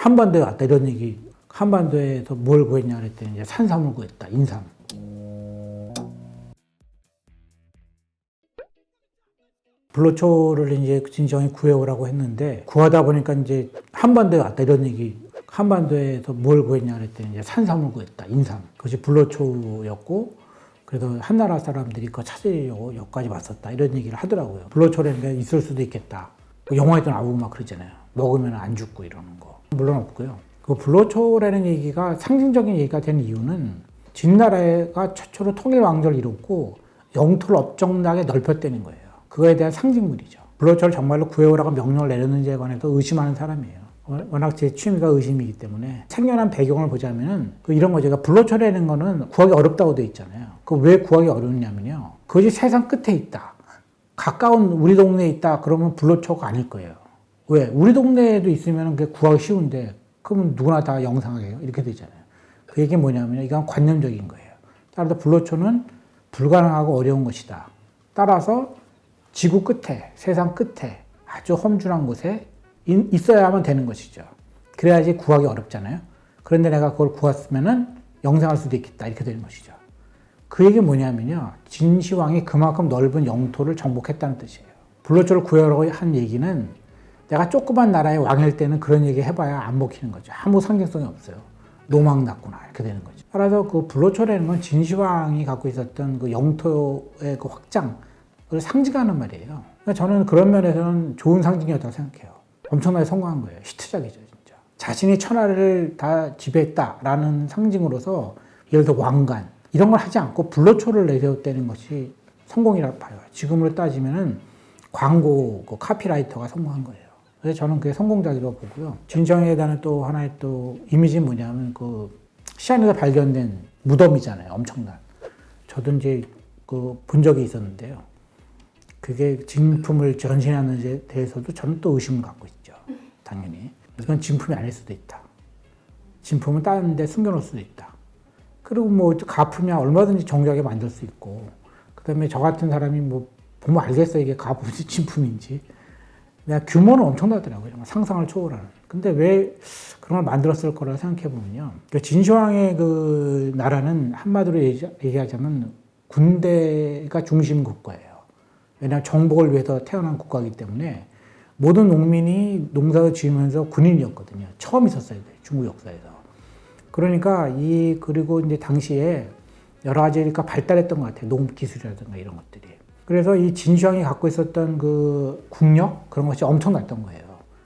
한반도에 왔다 이런 얘기. 한반도에서 뭘 구했냐 그랬더니 이제 산삼을 구했다 인삼. 불로초를 이제 진정이 구해오라고 했는데 구하다 보니까 이제 한반도에 왔다 이런 얘기. 한반도에서 뭘 구했냐 그랬더니 이제 산삼을 구했다 인삼. 그것이 불로초였고 그래서 한나라 사람들이 그거 찾으려고 여기까지 왔었다 이런 얘기를 하더라고요. 불로초라는 게 있을 수도 있겠다. 그 영화에도 나오고 막 그러잖아요. 먹으면 안 죽고 이러는 거 물론 없고요 그 불로초라는 얘기가 상징적인 얘기가 된 이유는 진나라가 최초로 통일 왕조를 이뤘고 영토를 엄청나게 넓혔다는 거예요. 그거에 대한 상징물이죠. 불로초를 정말로 구해오라고 명령을 내렸는지에 관해서 의심하는 사람이에요. 워낙 제 취미가 의심이기 때문에 생겨난 배경을 보자면은 그 이런 거죠. 그러니까 불로초라는 거는 구하기 어렵다고 돼 있잖아요. 그 왜 구하기 어렵냐면요. 그것이 세상 끝에 있다. 가까운 우리 동네에 있다. 그러면 불로초가 아닐 거예요. 왜? 우리 동네에도 있으면 그게 구하기 쉬운데 그러면 누구나 다 영상하게요. 이렇게 되잖아요. 그 얘기 뭐냐면 이건 관념적인 거예요. 따라서 불로초는 불가능하고 어려운 것이다. 따라서 지구 끝에, 세상 끝에 아주 험준한 곳에 있어야만 되는 것이죠. 그래야지 구하기 어렵잖아요. 그런데 내가 그걸 구했으면은 영생할 수도 있겠다. 이렇게 되는 것이죠. 그 얘기 뭐냐면요. 진시황이 그만큼 넓은 영토를 정복했다는 뜻이에요. 불로초를 구하라고 한 얘기는 내가 조그만 나라의 왕일 때는 그런 얘기 해봐야 안 먹히는 거죠. 아무 상징성이 없어요. 노망 났구나 이렇게 되는 거죠. 따라서 그 불로초라는 건 진시황이 갖고 있었던 그 영토의 그 확장을 상징하는 말이에요. 그러니까 저는 그런 면에서는 좋은 상징이었다고 생각해요. 엄청나게 성공한 거예요. 히트작이죠, 진짜. 자신이 천하를 다 지배했다라는 상징으로서 예를 들어 왕관 이런 걸 하지 않고 불로초를 내세웠다는 것이 성공이라고 봐요. 지금으로 따지면은 광고 그 카피라이터가 성공한 거예요. 그래서 저는 그게 성공작이라고 보고요. 대한 또 하나의 또 이미지는 뭐냐면 그 시안에서 발견된 무덤이잖아요. 엄청난. 저도 이제 그 본 적이 있었는데요. 그게 진품을 전신하는 데 대해서도 저는 또 의심을 갖고 있죠. 당연히. 이건 진품이 아닐 수도 있다. 진품은 다른 데 숨겨놓을 수도 있다. 그리고 뭐 가품이야 얼마든지 정교하게 만들 수 있고 그 다음에 저 같은 사람이 뭐 보면 알겠어요. 이게 가품인지 진품인지. 내가 규모는 엄청나더라고요. 상상을 초월하는. 근데 왜 그런 걸 만들었을 거라고 생각해 보면요. 그 진시황의 그 나라는 한마디로 얘기하자면 군대가 중심 국가예요. 왜냐하면 정복을 위해서 태어난 국가이기 때문에 모든 농민이 농사를 지으면서 군인이었거든요. 처음 있었어야 돼요. 중국 역사에서. 그러니까 이 그리고 이제 당시에 여러 가지가 발달했던 것 같아요. 농 기술이라든가 이런 것들이. 그래서 이 진시황이 갖고 있었던 그 국력 그런 것이 엄청났던 거예요.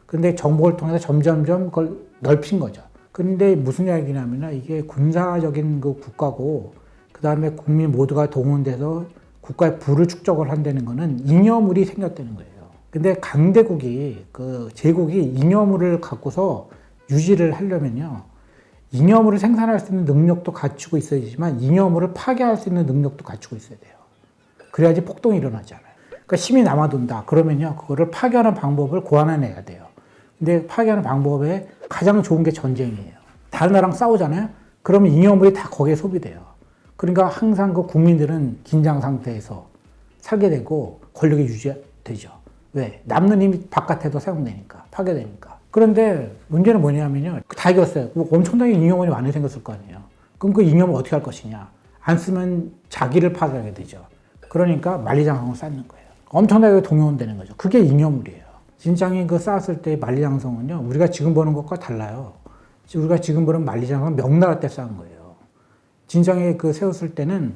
근데 정복을 통해서 점점점 그걸 넓힌 거죠. 근데 무슨 이야기냐면 이게 군사적인 그 국가고 그 다음에 국민 모두가 동원돼서 국가의 부를 축적을 한다는 거는 잉여물이 생겼다는 거예요. 근데 강대국이 그 제국이 잉여물을 갖고서 유지를 하려면요. 잉여물을 생산할 수 있는 능력도 갖추고 있어야지만 잉여물을 파괴할 수 있는 능력도 갖추고 있어야 돼요. 그래야지 폭동이 일어나잖아요. 그러니까 힘이 남아돈다. 그러면요, 그거를 파괴하는 방법을 고안해내야 돼요. 근데 파괴하는 방법에 가장 좋은 게 전쟁이에요. 다른 나라랑 싸우잖아요? 그러면 잉여물이 다 거기에 소비돼요. 그러니까 항상 그 국민들은 긴장 상태에서 살게 되고 권력이 유지되죠. 왜? 남는 힘이 바깥에도 사용되니까, 파괴되니까. 그런데 문제는 뭐냐면요. 다 이겼어요. 엄청나게 잉여물이 많이 생겼을 거 아니에요. 그럼 그 잉여물 어떻게 할 것이냐. 안 쓰면 자기를 파괴하게 되죠. 그러니까 만리장성을 쌓는 거예요. 엄청나게 동요되는 거죠. 그게 잉여물이에요. 진장이 그 쌓았을 때 만리장성은요, 우리가 지금 보는 것과 달라요. 우리가 지금 보는 만리장성은 명나라 때 쌓은 거예요. 진장에 그 세웠을 때는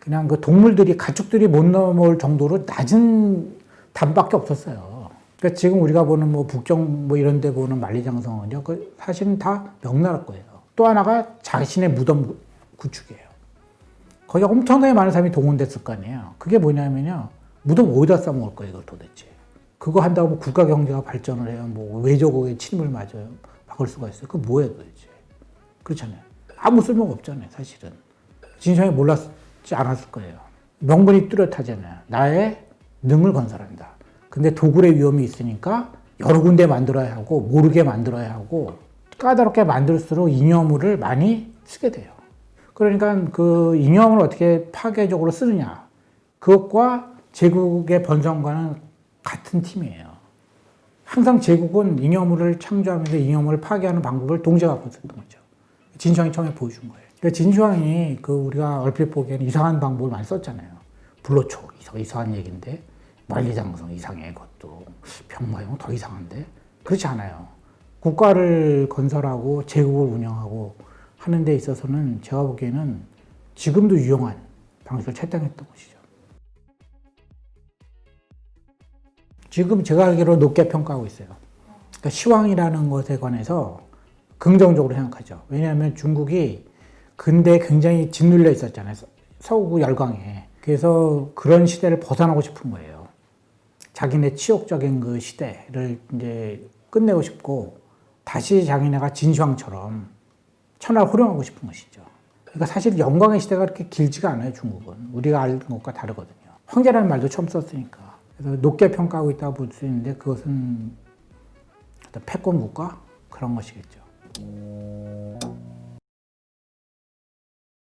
그냥 그 동물들이, 가축들이 못 넘어올 정도로 낮은 담밖에 없었어요. 그러니까 지금 우리가 보는 뭐 북경 뭐 이런 데 보는 만리장성은요, 그 사실은 다 명나라 거예요. 또 하나가 자신의 무덤 구축이에요. 거기 엄청나게 많은 사람이 동원됐을 거 아니에요. 그게 뭐냐면요. 무덤 어디다 싸먹을 거예요, 이걸 도대체. 그거 한다고 뭐 국가 경제가 발전을 해요. 뭐 외조국의 침을 맞아요. 막을 수가 있어요. 그거 뭐예요, 도대체. 그렇잖아요. 아무 쓸모가 없잖아요, 사실은. 진상이 몰랐지 않았을 거예요. 명분이 뚜렷하잖아요. 나의 능을 건설한다. 근데 도굴의 위험이 있으니까 여러 군데 만들어야 하고, 모르게 만들어야 하고, 까다롭게 만들수록 잉여물을 많이 쓰게 돼요. 그러니까 그 잉여물을 어떻게 파괴적으로 쓰느냐. 그것과 제국의 번성과는 같은 팀이에요. 항상 제국은 잉여물을 창조하면서 잉여물을 파괴하는 방법을 동시에 갖고 있었던 거죠. 진시황이 처음에 보여준 거예요. 그러니까 진시황이 그 우리가 얼핏 보기에는 이상한 방법을 많이 썼잖아요. 불로초 이상- 이상한 얘기인데 만리장성 이상해 그것도 병마용 더 이상한데 그렇지 않아요. 국가를 건설하고 제국을 운영하고 하는 데 있어서는 제가 보기에는 지금도 유용한 방식을 채택했던 것이죠. 지금 제가 알기로 높게 평가하고 있어요. 그러니까 시황이라는 것에 관해서 긍정적으로 생각하죠. 왜냐하면 중국이 근대 굉장히 짓눌려 있었잖아요. 서- 서구 열강에. 그래서 그런 시대를 벗어나고 싶은 거예요. 자기네 치욕적인 그 시대를 이제 끝내고 싶고 다시 자기네가 진시황처럼 천하를 호령하고 싶은 것이죠. 그러니까 사실 영광의 시대가 그렇게 길지가 않아요, 중국은. 우리가 아는 것과 다르거든요. 황제라는 말도 처음 썼으니까. 그래서 높게 평가하고 있다고 볼 수 있는데 그것은 패권 국가? 그런 것이겠죠.